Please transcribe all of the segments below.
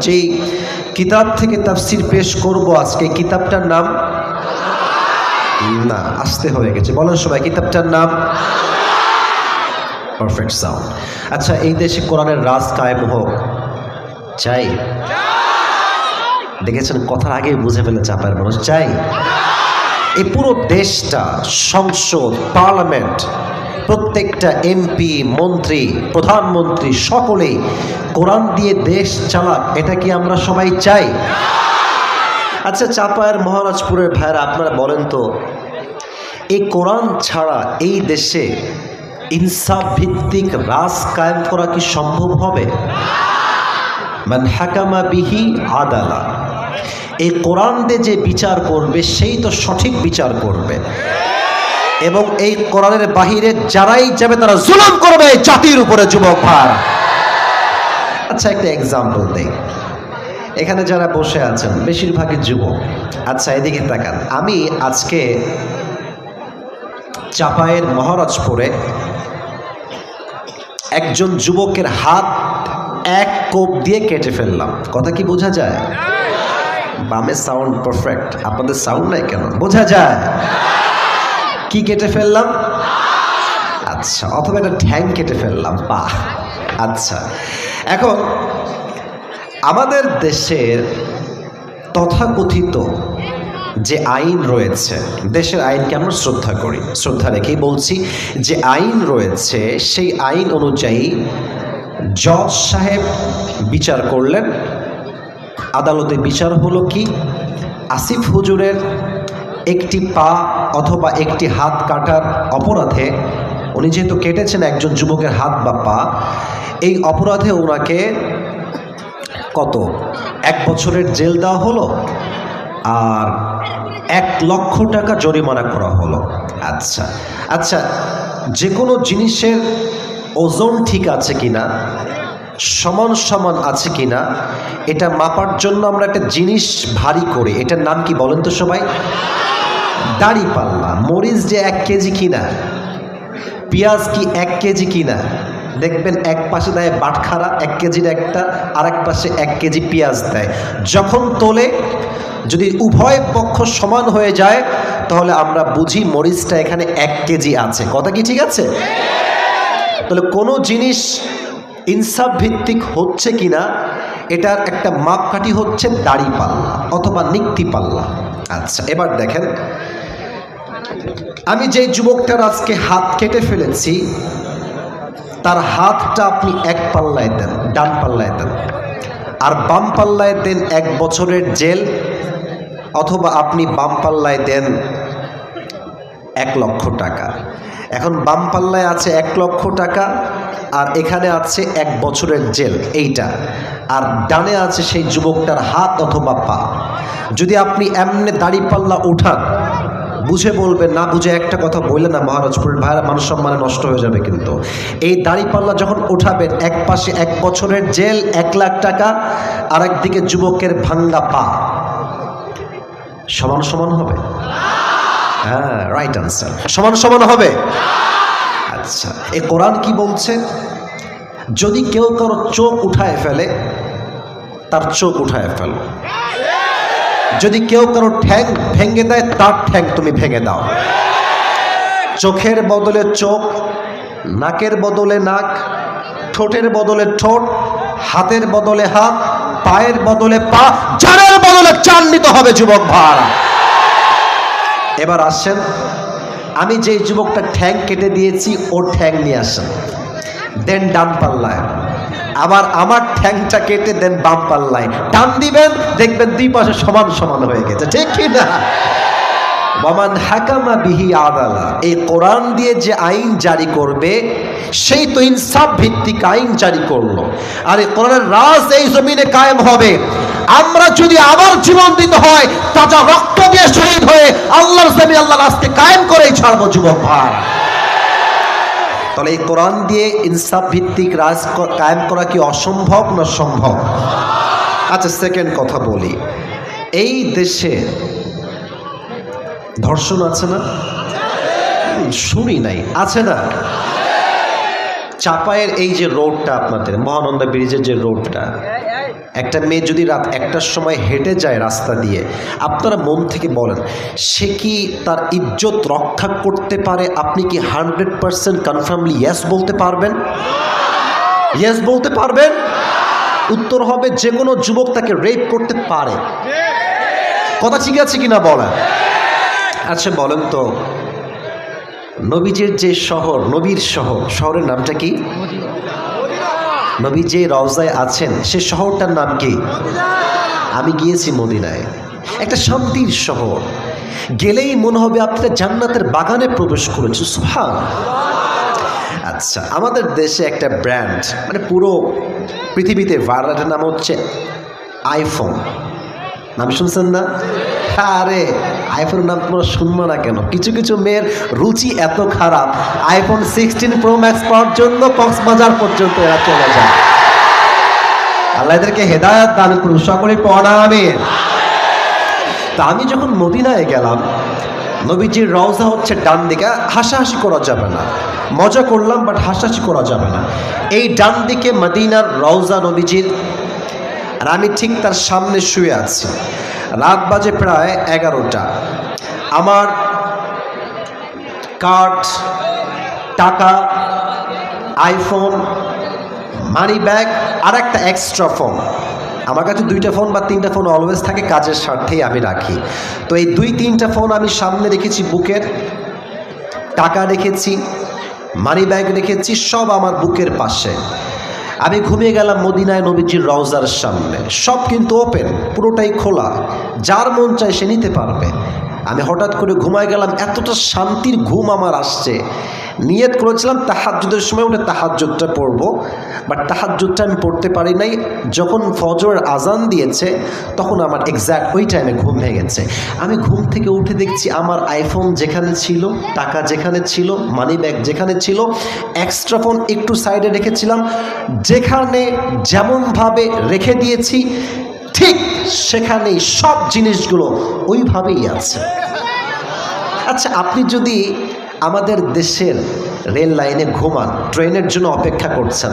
যেই কিতাব থেকে তাফসির পেশ করব আজকে, কিতাবটার নাম? না, আসতে হয়ে গেছে। বলেন সবাই, কিতাবটার নাম? পারফেক্ট সাউন্ড আচ্ছা এই দেশে কোরআনের রাজ কায়েম হোক। চাই। দেখেছেন, কথার আগে বুঝে ফেলে চাপার মানুষ। চাই। এই পুরো দেশটা, সংসদ, পার্লামেন্ট প্রত্যেকটা এমপি মন্ত্রী, প্রধানমন্ত্রী সকলেই কোরআন দিয়ে দেশ চালাক, এটা কি আমরা সবাই চাই? আচ্ছা চাপায়ের মহারাজপুরের ভাইয়েরা, আপনারা বলেন তো, এই কোরআন ছাড়া এই দেশে ইনসাফ ভিত্তিক রাজ কায়েম করা কি সম্ভব হবে? মান হাকামা বিহি আদালা। এই কোরআন দিয়ে যে বিচার করবে, সেই তো সঠিক বিচার করবে। এবং এই কোরআনের বাহিরে যারাই যাবে তারা জুলুম করবে জাতির উপরে যুবক ভার। আচ্ছা একটা এক্সাম্পল দেই। এখানে যারা বসে আছেন, বেশিরভাগই যুবক। আচ্ছা এদিকে তাকান। আমি আজকে চাপায়ের মহারাজপুরে একজন যুবকের হাত এক কোপ দিয়ে কেটে ফেললাম। কথা কি বোঝা যায়? বামে সাউন্ড পারফেক্ট আপনাদের সাউন্ড নাই কেন? বোঝা যায়? কি কেটে ফেললাম? আচ্ছা অথবা একটা ঠ্যাং কেটে ফেললাম পা আচ্ছা এখন আমাদের দেশের তথাকথিত যে আইন রয়েছে, দেশের আইনকে আমরা শ্রদ্ধা করি, শ্রদ্ধা রেখেই বলছি যে আইন রয়েছে, সেই আইন অনুযায়ী জজ সাহেব বিচার করলেন। আদালতে বিচার হলো কি? আসিফ হুজুরের একটি পা অথবা একটি হাত কাটার অপরাধে উনি যেহেতু কেটেছেন একজন যুবকের হাত বা পা, এই অপরাধে ওনাকে কত? এক বছরের জেল দেওয়া হলো আর এক লক্ষ টাকা জরিমানা করা হলো। আচ্ছা আচ্ছা যে কোনো জিনিসের ওজন ঠিক আছে কিনা, সমান সমান আছে কিনা, এটা মাপার জন্য আমরা একটা জিনিস ভারী করি, এটার নাম কি বলেন তো সবাই? দাড়ি পাল্লা, মরিচ যে এক কেজি কিনা, পেঁয়াজ কি এক কেজি কিনা, দেখবেন এক পাশে দেয় বাটখারা, এক কেজির একটা আর এক পাশে এক কেজি পেঁয়াজ দেয়। যখন তোলে, যদি উভয় পক্ষ সমান হয়ে যায়, তাহলে আমরা বুঝি মরিচটা এখানে এক কেজি আছে। কথা কি ঠিক আছে? তাহলে কোনো জিনিস ইনসাফ ভিত্তিক হচ্ছে কিনা এটার একটা মাপকাঠি হচ্ছে দাড়ি পাল্লা অথবা নিক্তি পাল্লা। আচ্ছা এবার দেখেন। আমি যেই যুবকটার আজকে হাত কেটে ফেলেছি, তার হাতটা আপনি এক পাল্লায় দেন, ডান পাল্লায় দেন। আর বাম পাল্লায় দেন এক বছরের জেল, অথবা আপনি বাম পাল্লায় দেন এক লক্ষ টাকা। এখন বাম পাল্লায় আছে এক লক্ষ টাকা আর এখানে আছে এক বছরের জেল, এইটা। আর ডানে আছে সেই যুবকটার হাত অথবা পা। যদি আপনি এমনি দাড়ি পাল্লা উঠান, বুঝে বলবেন, না বুঝে একটা কথা বললেন না মহারাজপুরের ভাইরা মানুষ সম্মানে নষ্ট হয়ে যাবে কিন্তু। এই দাড়িপাল্লা যখন উঠাবেন, এক পাশে এক বছরের জেল, এক লাখ টাকা আর একদিকে যুবকের ভাঙ্গা পা। সমান সমান হবে? হ্যাঁ রাইট আনসার সমান সমান হবে? আচ্ছা এ কোরআন কি বলছে? যদি কেউ কারও চোখ উঠায় ফেলে, তার চোখ উঠায় ফেলো। যদি কেউ কারও ঠ্যাং ভেঙে দেয়, তার ঠ্যাং তুমি ভেঙে দাও। চোখের বদলে চোখ, নাকের বদলে নাক, ঠোঁটের বদলে ঠোঁট, হাতের বদলে হাত, পায়ের বদলে পা জানের বদলে চান নিতে হবে যুবক ভাড়া এবার আসেন আমি যে যুবকটা ঠ্যাং কেটে দিয়েছি ওর ঠ্যাং নিয়ে আসেন। দেন ডান পাল্লায়। আবার আমার ঠ্যাংটা কেটে দেন বাম পাল্লায়। টান দিবেন, দেখবেন দুই পাশে সমান সমান হয়ে গেছে। ঠিক কি না বামান হাকামা বিহি আদালা এই কোরআন দিয়ে যে আইন জারি করবে, সেই তো ইনসাফ ভিত্তিক আইন জারি করল। আর এই কোরআনের রাজ এই জমিনে কায়েম হবে। আমরা যদি আবার জীবন দিতে হয়, তাজা রক্ত দিয়ে শহীদ হয়ে আল্লাহর জমি আল্লাহ রাস্তে কায়েম করেই ছাড়বো, যুবক ভাই। তাহলে এই কোরআন দিয়ে ইনসাফ ভিত্তিক রাজ কায়েম করা কি অসম্ভব না সম্ভব? আচ্ছা সেকেন্ড কথা বলি। এই দেশে ধর্ষণ আছে না? শুনি নাই, আছে না? চাপায়ের এই যে রোডটা আপনাদের, মহানন্দা ব্রিজের যে রোডটা, একটা মেয়ে যদি রাত একটার সময় হেঁটে যায় রাস্তা দিয়ে, আপনারা মন থেকে বলেন, সে কি তার ইজ্জত রক্ষা করতে পারে? আপনি কি হান্ড্রেড পারসেন্ট কনফার্মলি ইয়েস বলতে পারবেন? ইয়েস বলতে পারবেন? উত্তর হবে, যে কোনো যুবক তাকে রেপ করতে পারে। কথা ঠিক আছে কিনা বলেন? আচ্ছা বলেন তো, নবীজের যে শহর, নবীর শহর, শহরের নামটা কি? নবী যে রওজায় আছেন, সে শহরটার নাম কি? আমি গিয়েছি মদিনায়। একটা শান্তির শহর। গেলেই মনে হবে আপনারা জান্নাতের বাগানে প্রবেশ করেছে সুহান আচ্ছা আমাদের দেশে একটা ব্র্যান্ড মানে পুরো পৃথিবীতে ভাইরালের নাম হচ্ছে আইফোন। নাম শুনছেন না? আরে আইফোনের নাম তোমরা শুনব না কেন? কিছু কিছু মেয়ের রুচি এত খারাপ। আইফোন সিক্সটিন প্রো ম্যাক্স পাওয়ার জন্য কক্সবাজার পর্যন্ত এরা চলে যায়। আল্লাহ এদেরকে হেদায়ত দান করুন। সকলে পড়া, আমিন। তা আমি যখন মদিনায় গেলাম, নবীজির রওজা হচ্ছে ডান দিকে। হাসাহাসি করা যাবে না। মজা করলাম বাট হাসাহাসি করা যাবে না। এই ডান দিকে মদিনার রওজা নবীজির আর আমি ঠিক তার সামনে শুয়ে আছি। রাত বাজে প্রায় এগারোটা। আমার কার্ড, টাকা, আইফোন, মানি ব্যাগ আর একটা এক্সট্রা ফোন। আমার কাছে দুইটা ফোন বা তিনটা ফোন অলওয়েজ থাকে, কাজের স্বার্থেই আমি রাখি। তো এই দুই তিনটা ফোন আমি সামনে রেখেছি বুকের। টাকা রেখেছি, মানি ব্যাগ রেখেছি, সব আমার বুকের পাশে। আমি ঘুমিয়ে গেলাম মদিনায় নবীজির রওজার সামনে। সব কিন্তু ওপেন পুরোটাই খোলা। যার মন চায় সে নিতে পারবে। আমি হঠাৎ করে ঘুমায় গেলাম, এতটা শান্তির ঘুম আমার আসছে। নিয়ত করেছিলাম তাহাজ্জুদের সময় উঠে তাহাজ্জুদটা পড়ব বাট তাহাজ্জুদটা আমি পড়তে পারি নাই। যখন ফজরের আজান দিয়েছে, তখন আমার এক্স্যাক্ট ওই টাইমে ঘুম ভেঙে গেছে। আমি ঘুম থেকে উঠে দেখছি আমার আইফোন যেখানে ছিল, টাকা যেখানে ছিল মানি ব্যাগ যেখানে ছিল এক্সট্রা ফোন একটু সাইডে রেখেছিলাম। যেখানে যেমনভাবে রেখে দিয়েছি ঠিক সেখানেই সব জিনিসগুলো ওইভাবেই আছে। আচ্ছা আপনি যদি আমাদের দেশের রেল লাইনে ঘুমান, ট্রেনের জন্য অপেক্ষা করছেন,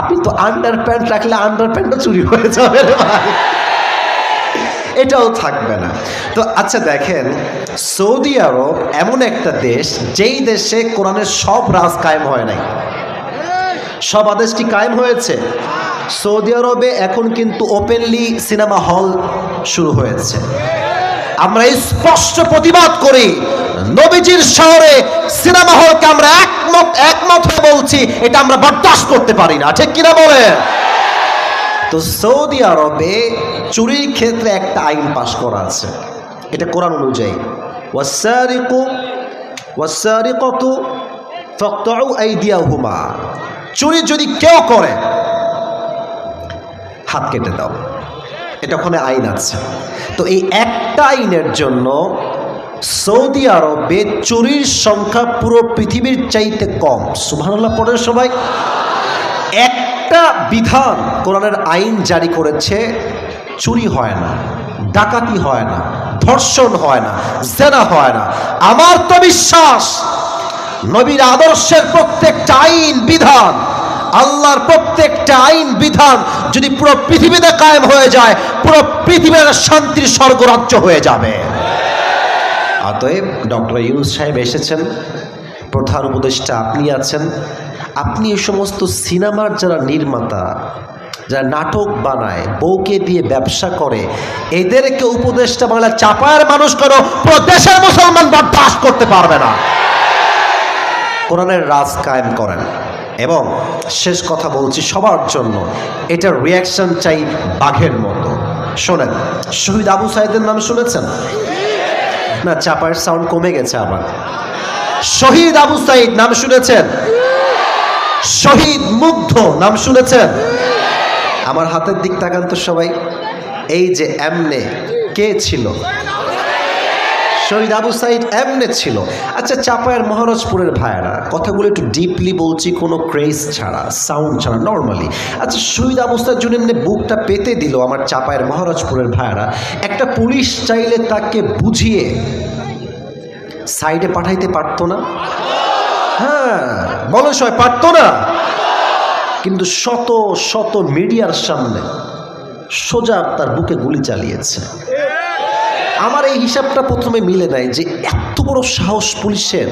আপনি তো আন্ডার প্যান্ট রাখলে আন্ডার প্যান্টও চুরি হয়ে যাবে ভাই। এটাও থাকবে না। তো আচ্ছা দেখেন, সৌদি আরব এমন একটা দেশ, যেই দেশে কোরআনের সব রাজ কায়েম হয় নাই। সব আদেশটি কায়েম হয়েছে? সৌদি আরবে এখন কিন্তু ওপেনলি সিনেমা হল শুরু হয়েছে। আমরা স্পষ্ট প্রতিবাদ করি, নবীজির শহরে সিনেমা হলকে আমরা একমত একমত হয়ে বলছি, এটা আমরা বরদাস্ত করতে পারি না, ঠিক কিনা বলে তো সৌদি আরবে চুরির ক্ষেত্রে একটা আইন পাশ করা আছে, এটা কোরআন অনুযায়ী। ওয়াসারিকু ওয়াসারিকতু ফাকতাউ আইদিয়াহুমা। চুরি যদি কেউ করে হাত কেটে দাও। এটা ওখানে আইন আছে। তো এই একটা আইনের জন্য সৌদি আরবে চুরির সংখ্যা পুরো পৃথিবীর চাইতে কম। সুবহানাল্লাহ পড়ে সবাই। একটা বিধান কোরআনের আইন জারি করেছে, চুরি হয় না, ডাকাতি হয় না, ধর্ষণ হয় না, জেনা হয় না। আমার তো বিশ্বাস, নবীর আদর্শের প্রত্যেকটা আইন, বিধান আল্লাহর প্রত্যেকটা আইন, বিধান যদি পুরো পৃথিবীতে কায়েম হয়ে যায়, পুরো পৃথিবীর শান্তির স্বর্গরাজ্য হয়ে যাবে। অতএব ডক্টর ইউনুস সাহেব এসেছেন, প্রধান উপদেষ্টা আপনি আছেন, আপনি এই সমস্ত সিনেমার যারা নির্মাতা, যারা নাটক বানায়, বউকে দিয়ে ব্যবসা করে, এদেরকে উপদেষ্টা বাংলা চাপায়ের মানুষ করো পুরো দেশের মুসলমান বরদাস্ত করতে পারবে না? কোরআনের রাজ কায়েম করেন। এবং শেষ কথা বলছি সবার জন্য। এটা রিয়াকশন চাই বাঘের মতো। শোনেন, শহীদ আবু সাইদের নাম শুনেছেন? না চাপার সাউন্ড কমে গেছে আবার। শহীদ আবু সাইদ নাম শুনেছেন? শহীদ মুগ্ধ নাম শুনেছেন? আমার হাতের দিক তাকান তো সবাই। এই যে এমনে, কে ছিল? শহীদ আবু সাইদ এমনে ছিল। আচ্ছা চাপায়ের মহারাজপুরের ভাইয়েরা, কথাগুলো একটু ডিপলি বলছি, কোনো ক্রেজ ছাড়া সাউন্ড ছাড়া নর্মালি আচ্ছা শহীদ আবু সাইদ জন্য এমনি বুকটা পেতে দিল আমার চাপায়ের মহারাজপুরের ভাইয়েরা। একটা পুলিশ চাইলে তাকে বুঝিয়ে সাইডে পাঠাইতে পারতো না? হ্যাঁ বলো সবাই, পারতো না? কিন্তু শত শত মিডিয়ার সামনে সোজা তার বুকে গুলি চালিয়েছে। আমার এই হিসাবটা প্রথমে মিলে নেয় যে এত বড় সাহস পুলিশের।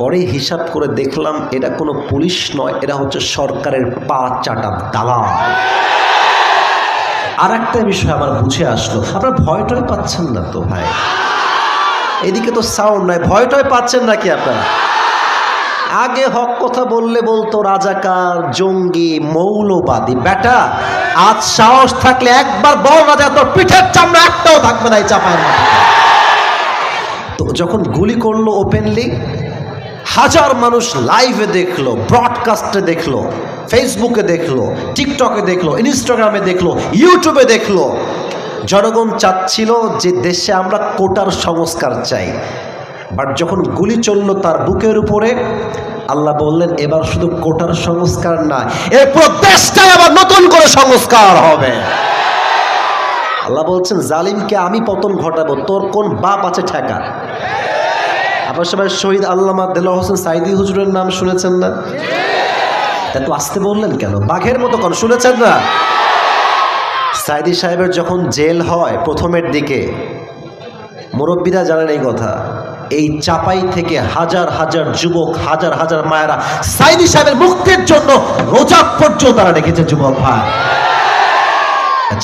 পরে হিসাব করে দেখলাম এটা কোনো পুলিশ নয় এটা হচ্ছে সরকারের পা চাটা দালাল। আর একটা বিষয় আমার বুঝে আসলো, আপনার ভয়টয় পাচ্ছেন না তো ভাই? এদিকে তো সাউন্ড নাই, ভয়টয় পাচ্ছেন নাকি আপনারা? আগে হক কথা বললে বলতো রাজাকার, জঙ্গি, মৌলবাদী। বেটা আজ সাহস থাকলে একবার বল রাজা, তোর পিঠের চামড়া একটাও থাকবে না এই চাপায়। তো যখন গুলি করল ওপেনলি হাজার মানুষ লাইভে দেখল ব্রডকাস্টে দেখল ফেসবুকে দেখল টিকটকে দেখল ইনস্টাগ্রামে দেখল ইউটিউবে দেখল। জনগণ চাচ্ছিল যে দেশে আমরা কোটার সংস্কার চাই। বাট যখন গুলি চলল তার বুকের উপরে, আল্লাহ বললেন, এবার শুধু কোটার সংস্কার না এই পুরো আবার নতুন করে সংস্কার হবে। আল্লাহ বলছেন, জালিমকে আমি পতন ঘটাবো, তোর কোন বাপ আছে ঠেকা? আপনার সবাই শহীদ আল্লামা দেলা হোসেন সাইদি হুজুরের নাম শুনেছেন না? এত আসতে বললেন কেন? বাঘের মতো কোন, শুনেছেন না? সাইদি সাহেবের যখন জেল হয় প্রথমের দিকে, মুরব্বীরা জানেন এই কথা। এই চাপাই থেকে হাজার হাজার যুবক, হাজার হাজার মায়েরা সাইদি সাহেবের মুক্তির জন্য রোজা পর্যন্ত তারা রেখেছে যুবক ভাই।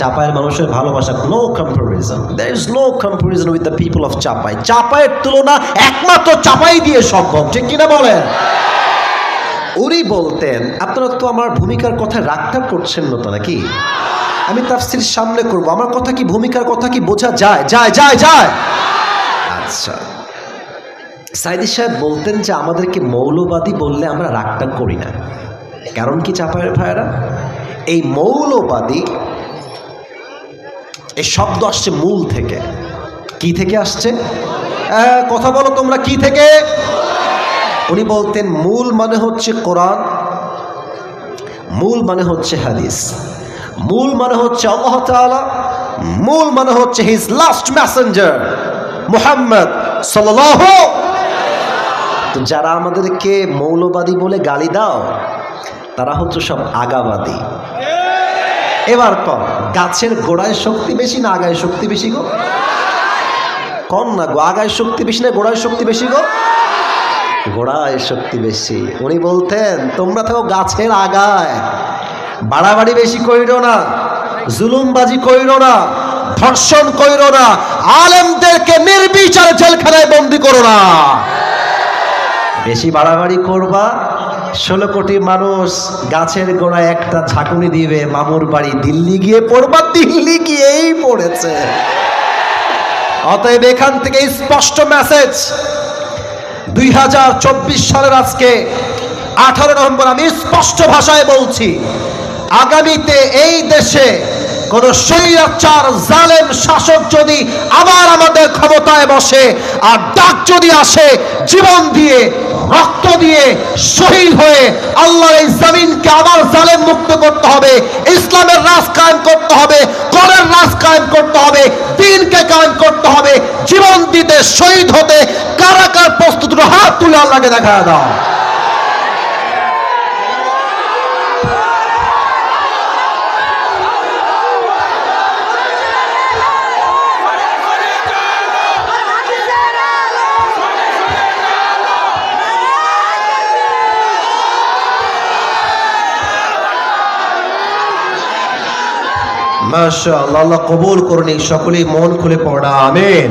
চাপায়ের মানুষের ভালোবাসা no comparison there is no comparison with the people of Chapai. চাপায়ের তুলনা একমাত্র চাপাই দিয়ে সম্ভব, ঠিক কিনা বলেন? উনি বলতেন, আপনারা তো আমার ভূমিকার কথা রাগটা করছেন না তো নাকি? আমি তাফসির সামনে করব, আমার কথা কি ভূমিকার কথা কি বোঝা যায়? যায় যায় যায়! আচ্ছা। সাইদি সাহেব বলতেন যে, আমাদেরকে মৌলবাদী বললে আমরা রাগটা করি না। কারণ কি চাপায়ের ভাইয়েরা? এই মৌলবাদী, এই শব্দ আসছে মূল থেকে। কি থেকে আসছে? কথা বলো তোমরা, কি থেকে? উনি বলতেন, মূল মানে হচ্ছে কোরআন, মূল মানে হচ্ছে হাদিস, মূল মানে হচ্ছে আল্লাহ মূল মানে হচ্ছে হিজ লাস্ট মেসেঞ্জার মুহাম্মদ সাল্লাল্লাহু তো যারা আমাদেরকে মৌলবাদী বলে গালি দাও, তারা হচ্ছে সব আগাবাদী। এবার কর গাছের গোড়ায় শক্তি বেশি না আগায় শক্তি বেশি গো? কন না গো, আগায় শক্তি বেশি না গোড়ায় শক্তি বেশি গো? গোড়ায় শক্তি বেশি। উনি বলতেন, তোমরা থাকো গাছের আগায়, বাড়াবাড়ি বেশি কইরো না, জুলুমবাজি কইরো না, ধর্ষণ কইরো না, আলেমদেরকে নির্বিচারে জেলখানায় বন্দি করো না। বেশি বাড়াবাড়ি করবা? ষোলো কোটি মানুষ গাছের গোড়ায় একটা ঝাঁকুনি দিবে, মামুর বাড়ি দিল্লি গিয়ে পড়বা? দিল্লি গিয়েই পড়েছে। অতএব এখান থেকে স্পষ্ট মেসেজ দুই হাজার চব্বিশ সালের আজকে আঠারো নভেম্বর আমি স্পষ্ট ভাষায় বলছি, আগামীতে এই দেশে কোন স্বৈরাচার জালেম শাসক যদি আবার আমাদের ক্ষমতায় বসে আর ডাক যদি আসে, জীবন দিয়ে, রক্ত দিয়ে শহীদ হয়ে আল্লাহর এই জমিনকে আবার জালেম মুক্ত করতে হবে, ইসলামের রাজ কায়েম করতে হবে করের রাজ কায়েম করতে হবে, দিনকে কায়েম করতে হবে, জীবন দিতে, শহীদ হতে কারা কার প্রস্তুত, হাত তুলে আল্লাহকে দেখা দাও। মাশাআল্লাহ আল্লাহ কবুল করুন সকলেই মন খুলে পড়া আমিন।